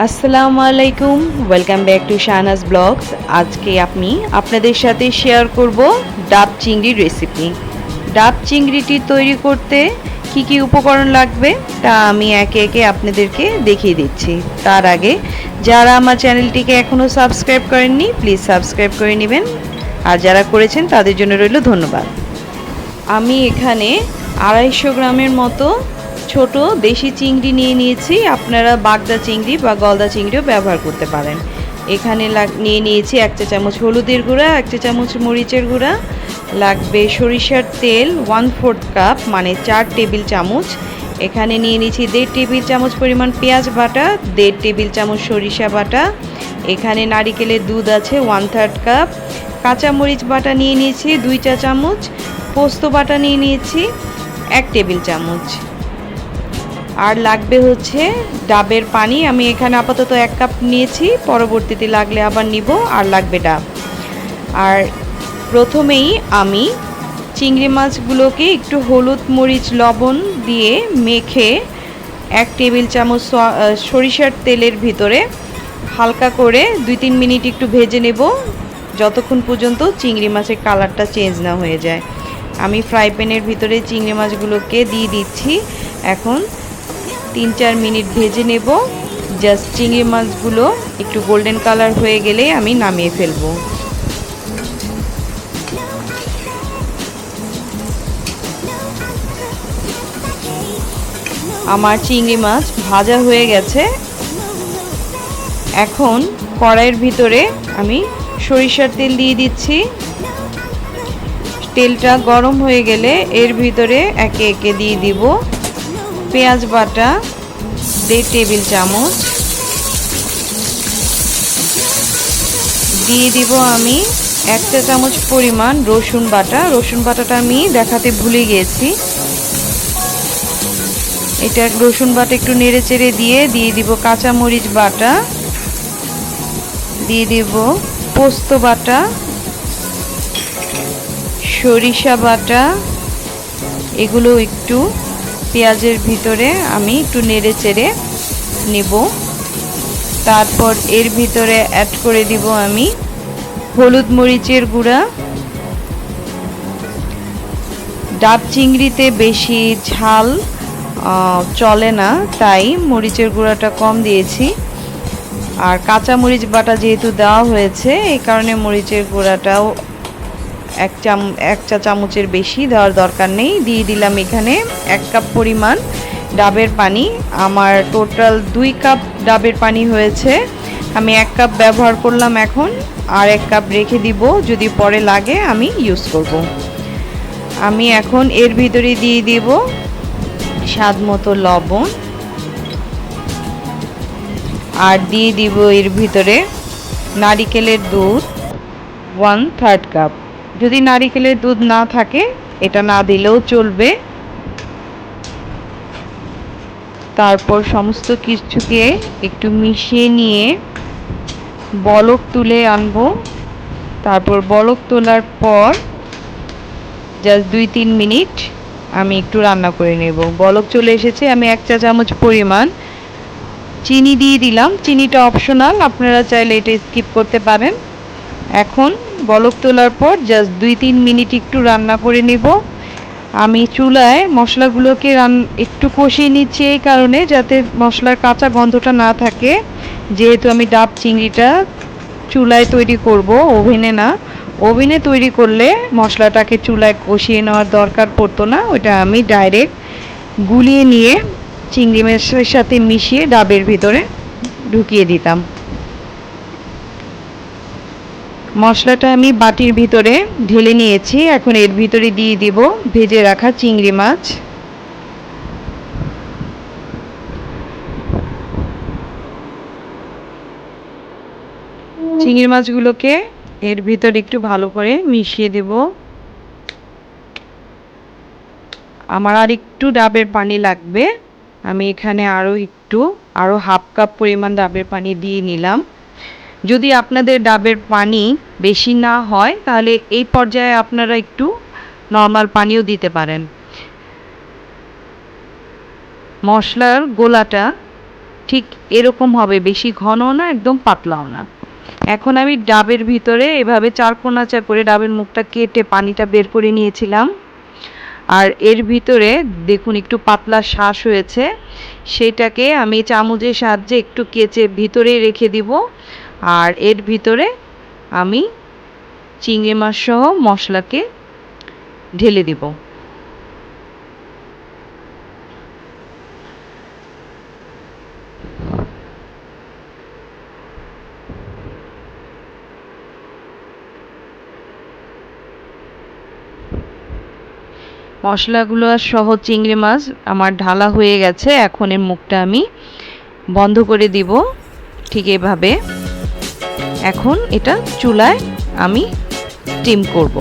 আসসালামু আলাইকুম। Welcome back to Shahnaz blogs আজকে আমি আপনাদের সাথে শেয়ার করব ডাব চিংড়ির রেসিপি ডাব চিংড়িটি তৈরি করতে কি কি উপকরণ লাগবে তা আমি একে একে আপনাদেরকে দেখিয়ে দিচ্ছি। তার আগে যারা আমার চ্যানেলটিকে এখনও সাবস্ক্রাইব করেননি প্লিজ সাবস্ক্রাইব করে নেবেন। আর যারা করেছেন, তাদের জন্য রইল ধন্যবাদ। আমি এখানে আড়াইশো গ্রামের মতো ছোট, দেশি চিংড়ি নিয়ে নিয়েছি। আপনারা বাগদা চিংড়ি বা গলদা চিংড়িও ব্যবহার করতে পারেন। এখানে নিয়ে নিয়েছি এক চা চামচ হলুদের গুঁড়া, এক চা চামচ মরিচের গুঁড়া। লাগবে সরিষার তেল ওয়ান ফোর্থ কাপ মানে চার টেবিল চামচ। এখানে নিয়ে নিয়েছি দেড় টেবিল চামচ পরিমাণ পেঁয়াজ বাটা, দেড় টেবিল চামচ সরিষা বাটা। এখানে নারিকেলের দুধ আছে ওয়ান থার্ড কাপ কাঁচামরিচ বাটা নিয়ে নিয়েছি দুই চা চামচ। পোস্ত বাটা নিয়ে নিয়েছি এক টেবিল চামচ। আর লাগবে হচ্ছে ডাবের পানি। আমি এখানে আপাতত এক কাপ নিয়েছি, পরবর্তীতে লাগলে আবার নিব, আর লাগবে ডাব। আর প্রথমেই আমি চিংড়ি মাছগুলোকে একটু হলুদ মরিচ লবণ দিয়ে মেখে এক টেবিল চামচ সরিষার তেলের ভিতরে হালকা করে দুই তিন মিনিট একটু ভেজে নেব, যতক্ষণ পর্যন্ত চিংড়ি মাছের কালারটা চেঞ্জ না হয়ে যায়। আমি ফ্রাই প্যানের ভিতরে চিংড়ি মাছগুলোকে দিয়ে দিচ্ছি। এখন তিন চার মিনিট ভেজে নেব। জাস্ট চিংড়ি মাছগুলো একটু গোল্ডেন কালার হয়ে গেলে আমি নামিয়ে ফেলব। আমার চিংড়ি মাছ ভাজা হয়ে গেছে। এখন কড়াইয়ের ভিতরে আমি সরিষার তেল দিয়ে দিচ্ছি। তেলটা গরম হয়ে গেলে এর ভিতরে একে একে দিয়ে দিব। পেঁয়াজ বাটা, দেড় টেবিল চামচ। দিয়ে দিব আমি এক চা চামচ পরিমাণ রসুন বাটা। রসুন বাটাটা আমি দেখাতে ভুলে গিয়েছি। এটা রসুন বাটা একটু নেড়ে চেড়ে দিয়ে দিয়ে দিব কাঁচামরিচ বাটা। দিয়ে দিব পোস্ত বাটা, সরিষা বাটা। এগুলো একটু পেঁয়াজের ভিতরে আমি একটু নেড়ে চেড়ে নেব। তারপর এর ভিতরে অ্যাড করে দিব আমি হলুদ মরিচের গুঁড়া। ডাব চিংড়িতে বেশি ঝাল চলে না, তাই মরিচের গুঁড়াটা কম দিয়েছি। আর কাঁচা মরিচ বাটা যেহেতু দেওয়া হয়েছে, এই কারণে মরিচের গুঁড়াটাও এক চাম, এক চা চামচের বেশি দেওয়ার দরকার নেই। দিয়ে দিলাম এখানে এক কাপ পরিমাণ ডাবের পানি। আমার টোটাল দুই কাপ ডাবের পানি হয়েছে। আমি এক কাপ ব্যবহার করলাম এখন, আর এক কাপ রেখে দিব। যদি পরে লাগে, আমি ইউজ করব। আমি এখন এর ভিতরে দিয়ে দিব স্বাদ মতো লবণ। আর দিয়ে দিব এর ভিতরে নারিকেলের দুধ ওয়ান থার্ড কাপ যদি নারিকেলের দুধ না থাকে, এটা না দিলেও চলবে। তারপর সমস্ত কিছুকে একটু মিশিয়ে নিয়ে বলক তুলে আনব। তারপর বলক তোলার পর জাস্ট দুই তিন মিনিট আমি একটু রান্না করে নেব। বলক চলে এসেছে, আমি এক চা চামচ পরিমাণ চিনি দিয়ে দিলাম। চিনিটা অপশনাল আপনারা চাইলে এটা স্কিপ করতে পারেন। এখন বলক তোলার পর জাস্ট দুই তিন মিনিট একটু রান্না করে নেব। আমি চুলায় মশলাগুলোকে রান একটু কষিয়ে নিচ্ছি এই কারণে যাতে মশলার কাঁচা গন্ধটা না থাকে। যেহেতু আমি ডাব চিংড়িটা চুলায় তৈরি করব, ওভেনে না। ওভেনে তৈরি করলে মশলাটাকে চুলায় কষিয়ে নেওয়ার দরকার পড়তো না। ওটা আমি ডাইরেক্ট গুলিয়ে নিয়ে চিংড়ি মাছের সাথে মিশিয়ে ডাবের ভিতরে ঢুকিয়ে দিতাম। মশলাটা আমি বাটির ভিতরে ঢেলে নিয়েছি। এখন এর ভিতরে দিয়ে দিব ভেজে রাখা চিংড়ি মাছ। চিংড়ি মাছগুলোকে এর ভিতরে একটু ভালো করে মিশিয়ে দেব। আমার আর একটু ডাবের পানি লাগবে। আমি এখানে আরও একটু আরও হাফ কাপ পরিমাণ ডাবের পানি দিয়ে নিলাম। যদি আপনাদের ডাবের পানি বেশি না হয়, তাহলে এই পর্যায়ে আপনারা একটু নর্মাল পানিও দিতে পারেন। মশলার গোলাটা ঠিক এরকম হবে, বেশি ঘনও না, একদম পাতলাও না। এখন আমি ডাবের ভিতরে এভাবে চার কোনাচা করে ডাবের মুখটা কেটে পানিটা বের করে নিয়েছিলাম। আর এর ভিতরে দেখুন একটু পাতলা শ্বাস হয়েছে। সেটাকে আমি চামচের সাহায্যে একটু কেচে ভিতরে রেখে দিব। আর এর ভিতরে আমি চিংড়ি মাছ সহ মশলাকে ঢেলে দিব। মশলাগুলো সহ চিংড়ি মাছ আমার ঢালা হয়ে গেছে, এখন এর মুখটা আমি বন্ধ করে দিব ঠিক এভাবে। এখন এটা চুলায় আমি স্টিম করব।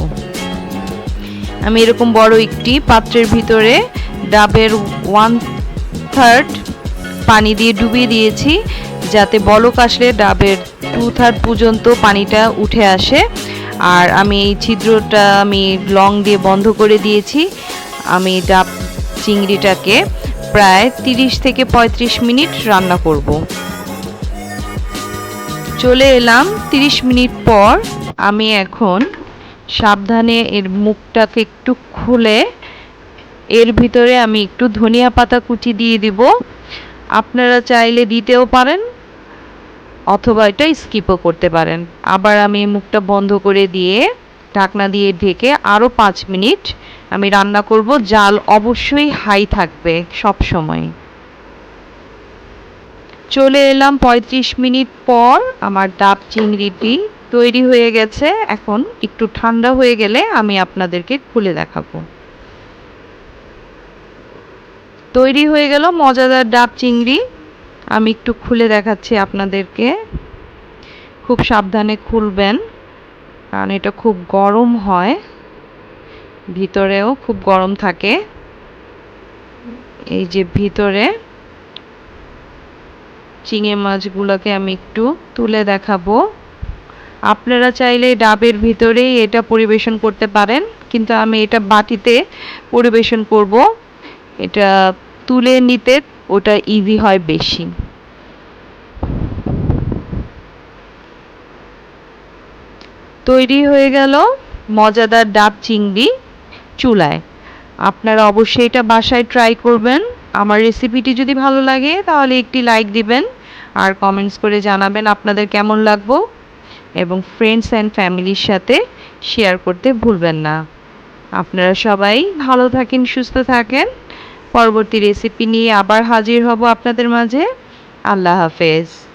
আমি এরকম বড় একটি পাত্রের ভিতরে ডাবের ওয়ান থার্ড পানি দিয়ে ডুবিয়ে দিয়েছি, যাতে বলক আসলে ডাবের টু থার্ড পর্যন্ত পানিটা উঠে আসে। আর আমি এই ছিদ্রটা আমি লং দিয়ে বন্ধ করে দিয়েছি। আমি ডাব চিংড়িটাকে প্রায় তিরিশ থেকে পঁয়ত্রিশ মিনিট রান্না করব। চলে এলাম তিরিশ মিনিট পর। আমি এখন সাবধানে এর মুখটাকে একটু খুলে এর ভিতরে আমি একটু ধনিয়া পাতা কুচি দিয়ে দিব। আপনারা চাইলে দিতেও পারেন অথবা এটা স্কিপও করতে পারেন। আবার আমি মুখটা বন্ধ করে দিয়ে ঢাকনা দিয়ে ঢেকে আরও পাঁচ মিনিট আমি রান্না করব। জাল অবশ্যই হাই থাকবে সব সময় চলে এলাম পঁয়ত্রিশ মিনিট পর। আমার ডাব চিংড়িটি তৈরি হয়ে গেছে। এখন একটু ঠান্ডা হয়ে গেলে আমি আপনাদেরকে খুলে দেখাবো। তৈরি হয়ে গেল মজাদার ডাব চিংড়ি। আমি একটু খুলে দেখাচ্ছি আপনাদেরকে। খুব সাবধানে খুলবেন, কারণ এটা খুব গরম হয়। ভিতরেও খুব গরম থাকে। এই যে ভিতরে চিংড়ি মাছগুলোকে আমি একটু তুলে দেখাবো। আপনারা চাইলে ডাবের ভিতরেই এটা পরিবেশন করতে পারেন, কিন্তু আমি এটা বাটিতে পরিবেশন করব। এটা তুলে নিতে ওটা ইজি হয় বেশি। তৈরি হয়ে গেল মজাদার ডাব চিংড়ি চুলায়। আপনারা অবশ্যই এটা বাসায় ট্রাই করবেন। আমার রেসিপিটি যদি ভালো লাগে, তাহলে একটি লাইক দিবেন আর কমেন্টস করে জানাবেন আপনাদের কেমন লাগবো এবং ফ্রেন্ডস অ্যান্ড ফ্যামিলির সাথে শেয়ার করতে ভুলবেন না। আপনারা সবাই ভালো থাকেন, সুস্থ থাকেন। পরবর্তী রেসিপি নিয়ে আবার হাজির হব আপনাদের মাঝে। আল্লাহ হাফেজ।